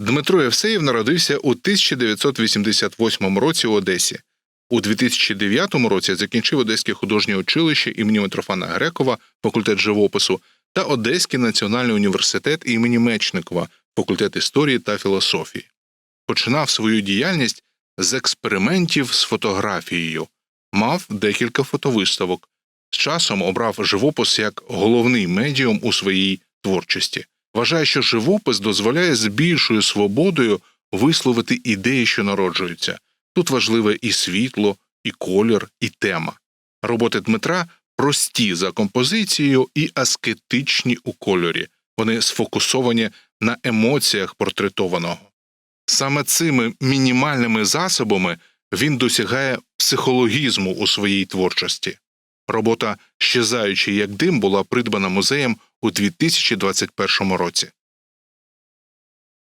Дмитро Євсеєв народився у 1988 році у Одесі. У 2009 році закінчив Одеське художнє училище імені Митрофана Грекова, факультет живопису, та Одеський національний університет імені Мечникова, факультет історії та філософії. Починав свою діяльність з експериментів з фотографією, мав декілька фотовиставок. З часом обрав живопис як головний медіум у своїй творчості. Вважає, що живопис дозволяє з більшою свободою висловити ідеї, що народжуються. Тут важливе і світло, і колір, і тема. Роботи Дмитра прості за композицією і аскетичні у кольорі. Вони сфокусовані на емоціях портретованого. Саме цими мінімальними засобами він досягає психологізму у своїй творчості. Робота «Щезаючий як дим була придбана музеєм у 2021 році.